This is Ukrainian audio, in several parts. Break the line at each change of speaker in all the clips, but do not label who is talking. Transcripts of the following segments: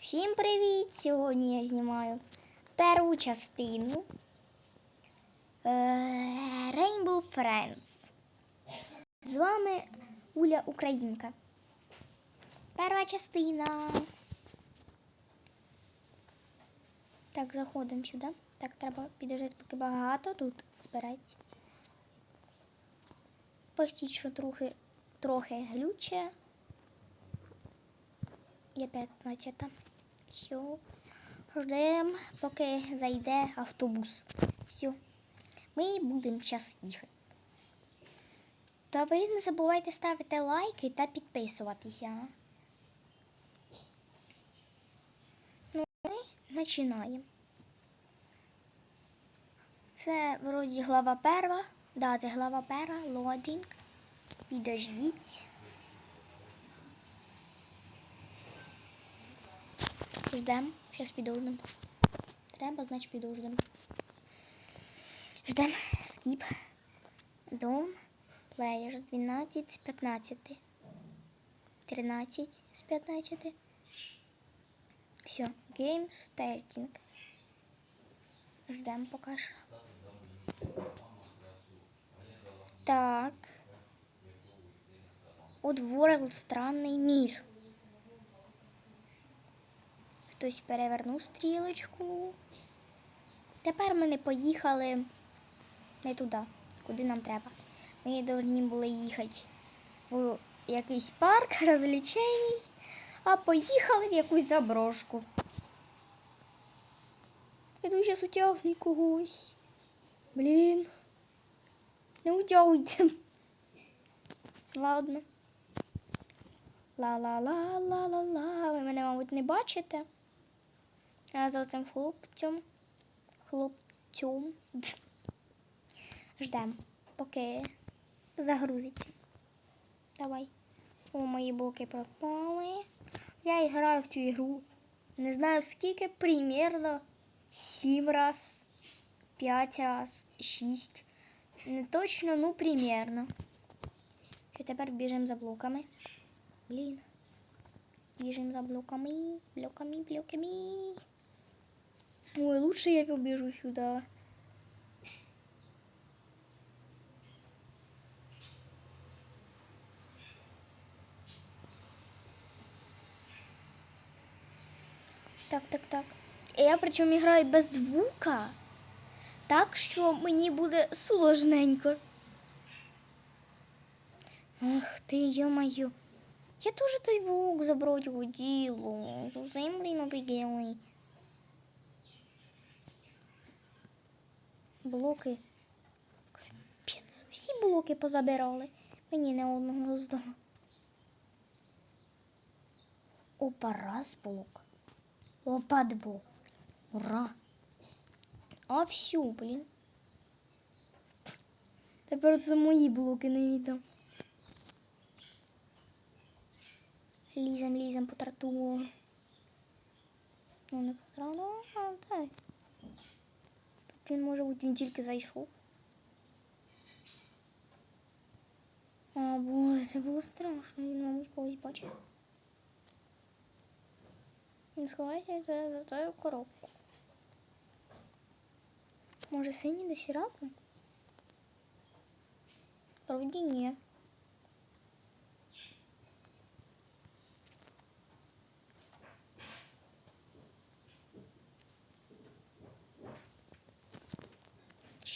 Всім привіт! Сьогодні я знімаю першу частину е, Rainbow Friends. З вами Уля Українка. Перша частина. Так, заходимо сюди. Так, треба підождати, поки багато тут збирається. Постіть, що трохи, трохи глюче. Є 15. Все. Ждемо, поки зайде автобус. Все. Ми будемо час їхати. Та ви не забувайте ставити лайки та підписуватися. Ну, ми починаємо. Це вроді глава перша. Да, це глава перша, лодінг. Підождіть. Ждем. Сейчас підождем. Треба, значить підождем. Ждем. Скіп. Дом. Плеєр. 12 з 15. 13 з 15. Все. Game starting. Ждем поки що. Так. От World странний мір. Хтось перевернув стрілочку. Тепер ми не поїхали не туди, куди нам треба. Ми повинні були їхати в якийсь парк розвлечень, а поїхали в якусь заброшку. Я тут зараз утягну когось. Блін. Не утягуйте. Ладно. Ла-ла-ла-ла-ла-ла. Ви мене, мабуть, не бачите. А за цим хлопцем. Хлопцем. Ждем, поки загрузить. Давай. О, мої блоки пропали. Я граю в цю ігру. Не знаю скільки, примерно 7 раз, 5 раз, 6. Не точно, ну примерно. Що тепер біжимо за блоками. Блін. Біжимо за блоками, блоками, блоками. Ой, лучше я побежу сюда. Так, так, так. Я причому граю без звука, так що мені буде сложненько. Ах ти, йо-моє. Я теж той блок забрать хотіла. Зовсім, блін, обігели. Блоки. Капець. Всі блоки позабирали. Мені не одного здало. Опа, раз блок. Опа, два. Ура. А всю, блін. Тепер це мої блоки не віддам. Лізем, лізем по тротуару. Ну, не по тротуару, а так. Тут він, може бути, він тільки зайшов. А, боже, це було страшно. Він, мабуть, когось бачив. Він сховається за, тою коробку. Може, синій десь рядом? Вроді ні.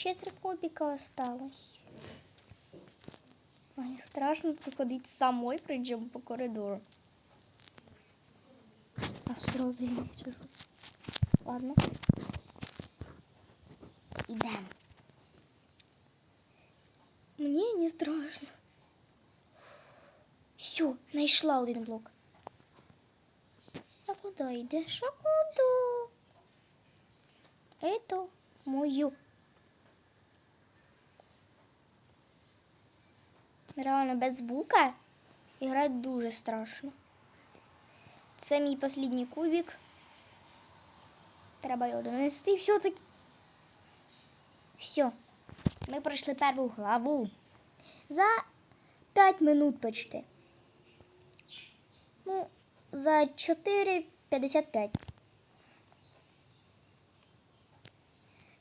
Ще три кубика осталось. Ой, страшно тут ходити самой, причому по коридору. А стробі Ладно. Ідемо. Мені не страшно. Все, знайшла один блок. А куди йдеш? А куди? Это мою. Реально без звука грати дуже страшно. Це мій останній кубик. Треба його донести все-таки. Все. Ми пройшли першу главу. За 5 минут почти. Ну, за 4-5 55.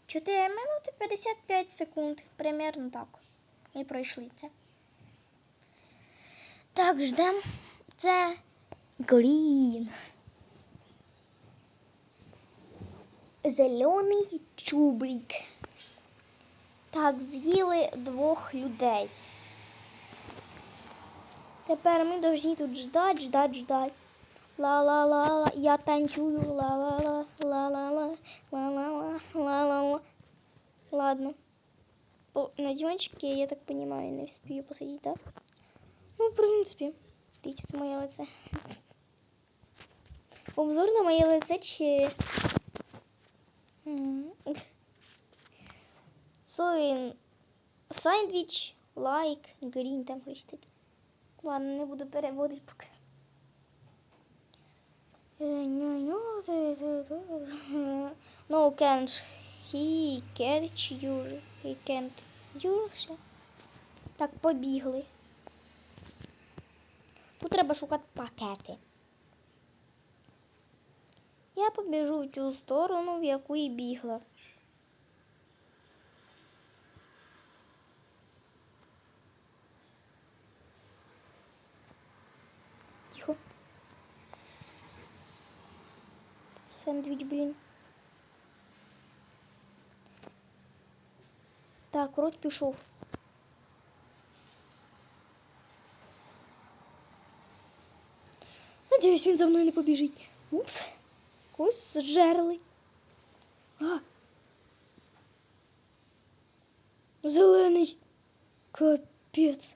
4 минути 55 секунд. Примерно так. І пройшли це. Так, ждем. Це Green. Зелений чубрик. Так, з'їли двох людей. Тепер ми повинні тут ждать, ждать, ждать. Ла-ла-ла-ла, я танцюю, ла-ла-ла, ла-ла-ла, ла-ла-ла, ла-ла-ла. Ладно. О, на диванчике, я так понимаю, не вспію посидіти, да? Ну, в принципі, дивіться, це моє лице. Обзор на моє лице чи... Соїн, сандвіч, лайк, грін, там щось таке. Ладно, не буду переводити поки. No can he catch you? He can't you? Так, побігли. Тут треба шукати пакети. Я побіжу в ту сторону, в яку і бігла. Тихо. Сэндвич, блин. Так, рот пішов. Надіюсь, він за мною не побіжить. Упс. Ось зжерли. А. Зелений. Капець.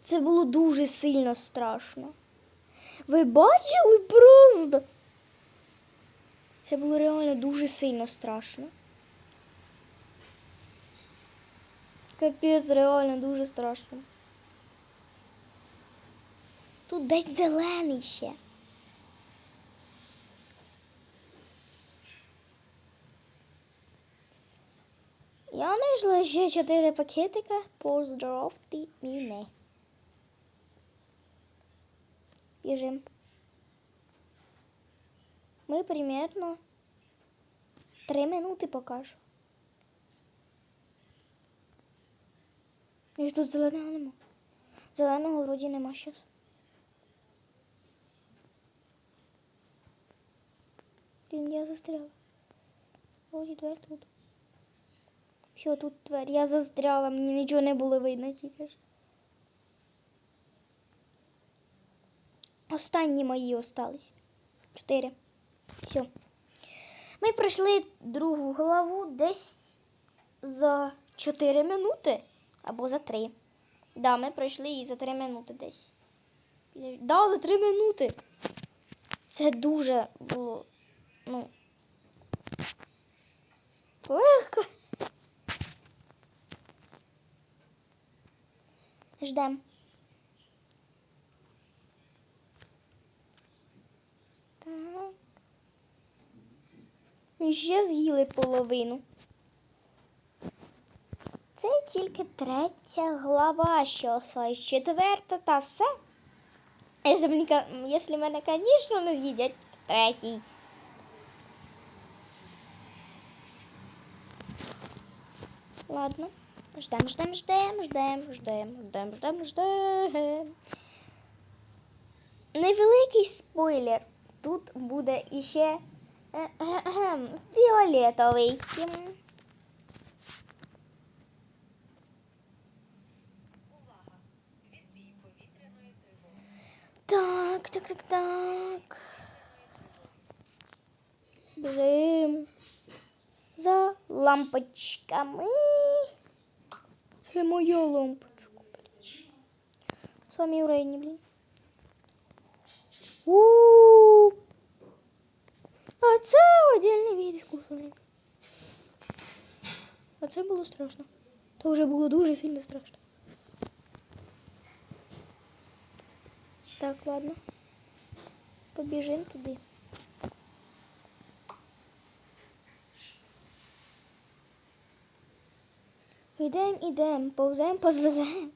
Це було дуже сильно страшно. Ви бачили просто? Це було реально дуже сильно страшно. Капець, реально дуже страшно. Тут десь зелений ще. Я знайшла ще чотири пакетика. Поздоровте мене. Біжим. Ми примерно три минути покажу. І ж тут зеленого нема. Зеленого вроді нема щас. Блін, я застряла. Вроді двері тут. Все, тут двері. Я застряла, мені нічого не було видно тільки. Останні мої остались. Чотири. Все. Ми пройшли другу главу десь за 4 минути або за 3. Да, ми пройшли її за 3 минути десь. Да, за 3 минути. Це дуже було. Ну. Легко. Ждем. Так. І ще з'їли половину. Це тільки третя глава, що осталась. Четверта та все. Якщо мене, звісно, не з'їдять третій. Ладно. Ждем, ждем, ждем, ждем, ждем, ждем, ждем, ждем. Невеликий спойлер. Тут буде іще фіолетовий. Так, так, так, так. Біжим за лампочками. Це моя лампочка. блін. Самі урейні, блін. У, -у, у А це отдельний від іскусства, блін. А це було страшно. То вже було дуже сильно страшно. Так, ладно. Побіжимо туди. Ідем, ідем, повзем, позвезем.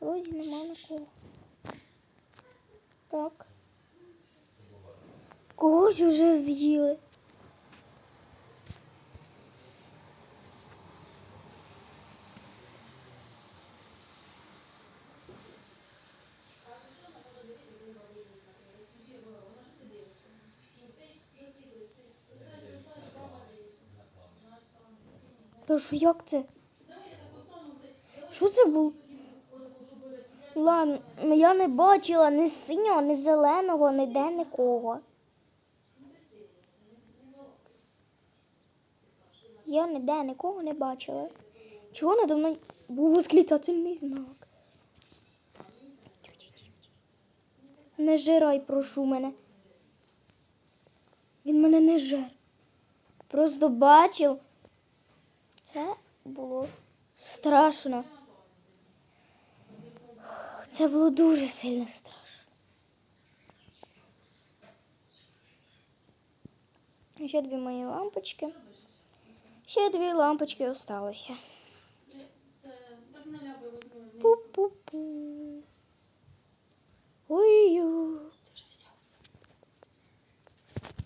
Вроді нема нікого. Так. Когось уже з'їли. Та що як це? Що це було? Ладно, я не бачила ні синього, ні зеленого, ніде нікого. Я ніде нікого не бачила. Чого надо мною був восклицательний знак? Не жирай, прошу мене. Він мене не жер. Просто бачив. Це було страшно. Це було дуже сильно страшно. Ще дві мої лампочки. Ще дві лампочки осталося. Пу-пу-пу. Ой-ю.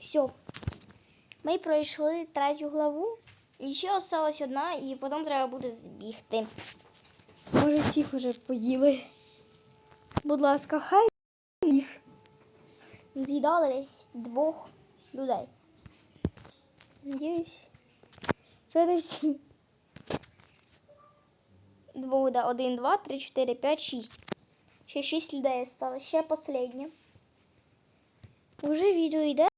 Все. Ми пройшли третю главу. І ще осталась одна, і потім треба буде збігти. Може, всіх вже поїли. Будь ласка, хай їх. З'їдали десь двох людей. Надіюсь. Це не всі. Двох, да. Один, два, три, чотири, п'ять, шість. Ще шість людей осталось. Ще останнє. Уже відео йде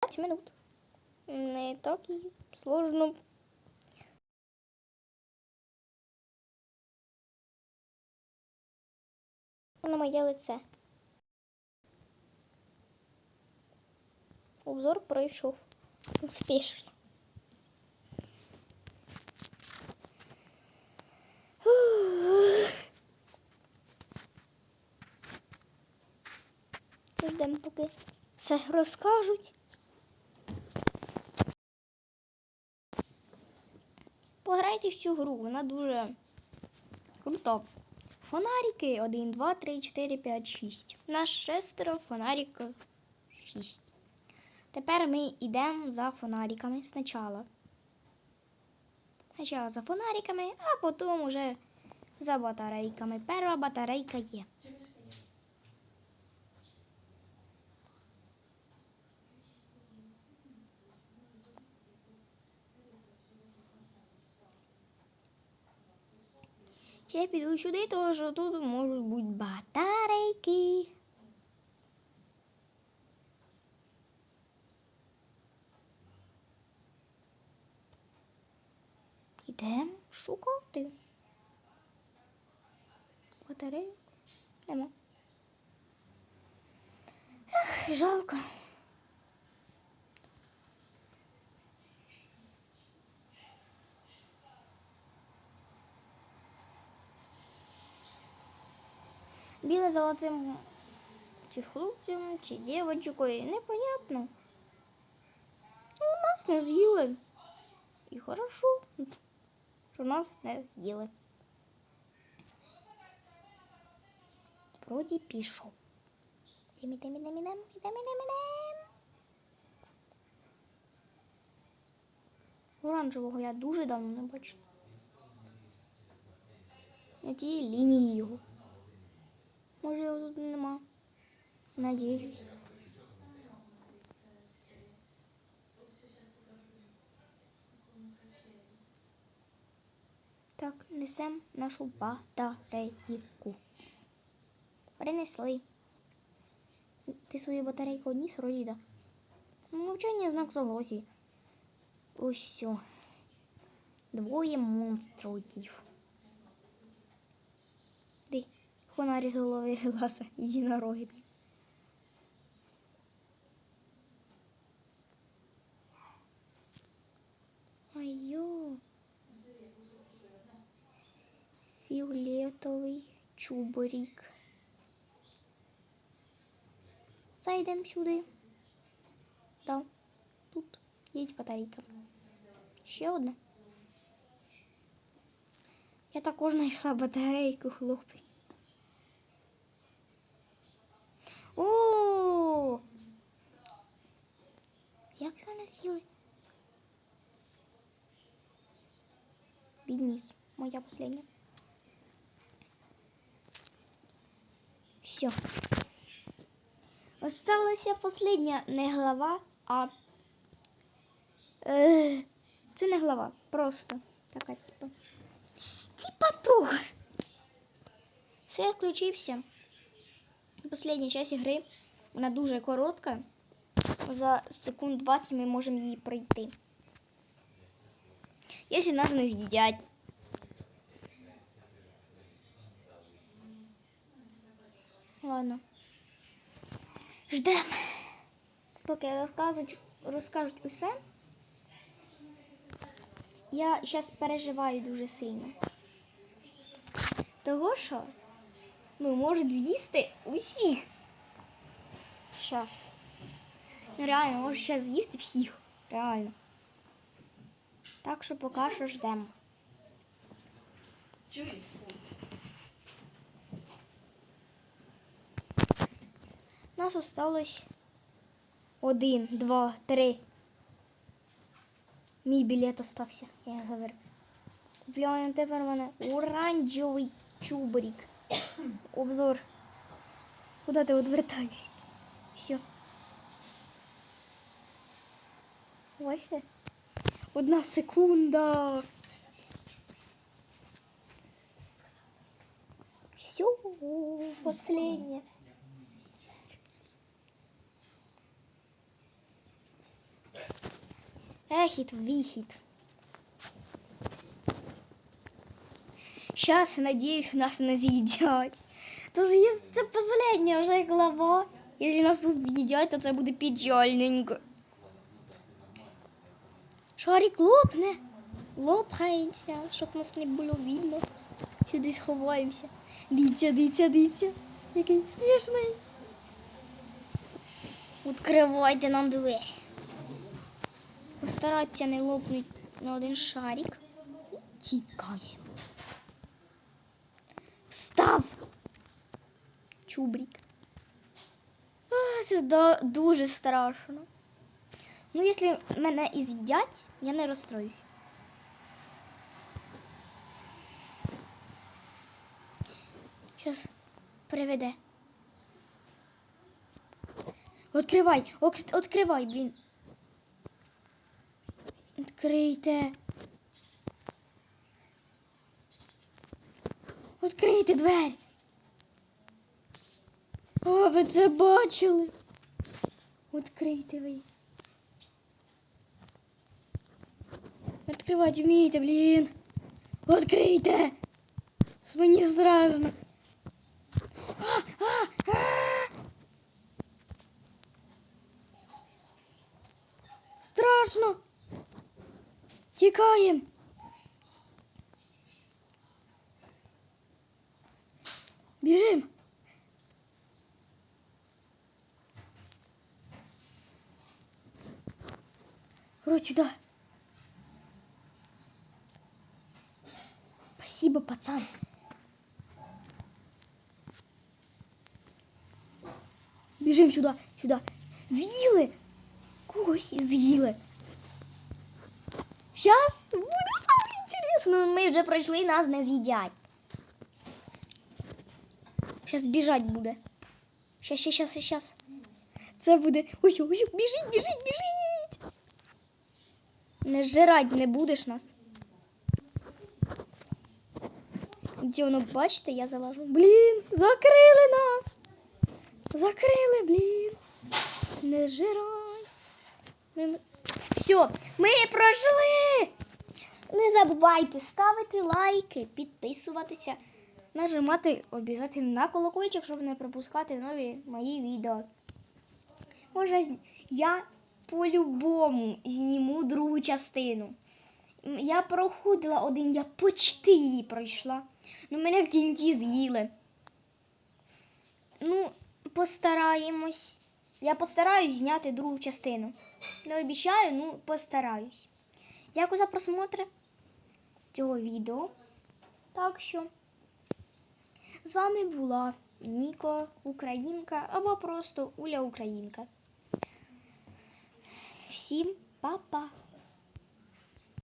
5 минут. Не так і сложно. На моє лице. Обзор пройшов успішно. Ждемо, поки все розкажуть. Пограйте в цю гру, вона дуже крута. Фонарики 1, 2, 3, 4, 5, 6. Наш шестеро, фонарик 6. Тепер ми йдемо за фонариками спочатку. Спочатку за фонариками, а потім уже за батарейками. Перша батарейка є. Я піду сюди, тому що тут можуть бути батарейки. Ідемо шукати. Батарейку. Нема. Ех, жалко. Біле за оцим чи хлопцем, чи дівчинкою, непонятно. Ну, нас не з'їли. І хорошо, що нас не з'їли. Вроді пішов. Оранжевого я дуже давно не бачила. На тій лінії його. Може його тут нема. Надіюсь. Так, несем нашу батарейку. Принесли. Ти свою батарейку одніс, вроді, да? Ну, Мовчання знак согласі. Ось. Двоє монстрів. фонарі з голови глаза, єдинороги. блін. Айо. Фіолетовий чуборік. Зайдемо сюди. Да, тут є батарейка. Ще одна. Я також знайшла батарейку, хлопець. О! Як його не з'їли? Відніс. Моя последня. Все. Осталася последня не глава, а. Е, це не глава, просто така, типа. Типа тух. Все, включився. Последня часть гри. Вона дуже коротка. За секунд 20 ми можемо її пройти. Якщо нас не з'їдять. Ладно. Ждем. Поки розкажуть, розкажуть усе. Я зараз переживаю дуже сильно. Того що ну, можуть з'їсти усіх. Щас. Ну реально, можуть зараз з'їсти всіх. Реально. Так що поки що ждемо. У Нас осталось один, два, три. Мій білет остався. Я заберу. Купляємо тепер мене оранжевий чубрик. Обзор. Куда ти відвертаєшся? Все. Бачите? Одна секунда. Все, последнее. Ехід, вихід. Сейчас, надеюсь, нас не з'їдять. Є це последня вже глава. Якщо нас тут з'їдять, то це буде печальненько. Шарик лопне. Лопається, щоб нас не було видно. Сюди сховаємося. Дивіться, дивіться, дивіться. Який смішний. Відкривайте нам двері. Постараться не лопнути на один шарик. І тікаємо. Встав! Чубрик. А, Це да- дуже страшно. Ну, якщо мене і з'їдять, я не розстроюсь. Зараз приведе. Откривай, откривай, блін. Відкрийте. Відкрийте двері. О, ви це бачили? Відкрийте ви. Відкривати вмієте, блін. Відкрийте. Мені страшно. Страшно. Тікаємо. Рот сюда. Спасибо, пацан. Біжим сюди, сюди. З'їли. Когось з'їли. Зараз буде саме інтересно. Ми вже пройшли, нас не з'їдять. Зараз біжать буде. Щас, щас, щас, щас. Це буде. Ось, ось, біжить, біжить, біжить. Не жрать не будеш нас. Де воно, бачите, я залажу. Блін, закрили нас. Закрили, блін. Не жирай. Ми... Все, ми пройшли. Не забувайте ставити лайки, підписуватися, нажимати обов'язково на колокольчик, щоб не пропускати нові мої відео. Може, я по-любому зніму другу частину. Я проходила один, я почти її пройшла. Ну, мене в кінці з'їли. Ну, постараємось. Я постараюсь зняти другу частину. Не обіцяю, ну постараюсь. Дякую за просмотр цього відео. Так що з вами була Ніко Українка або просто Уля Українка. Всім па-па!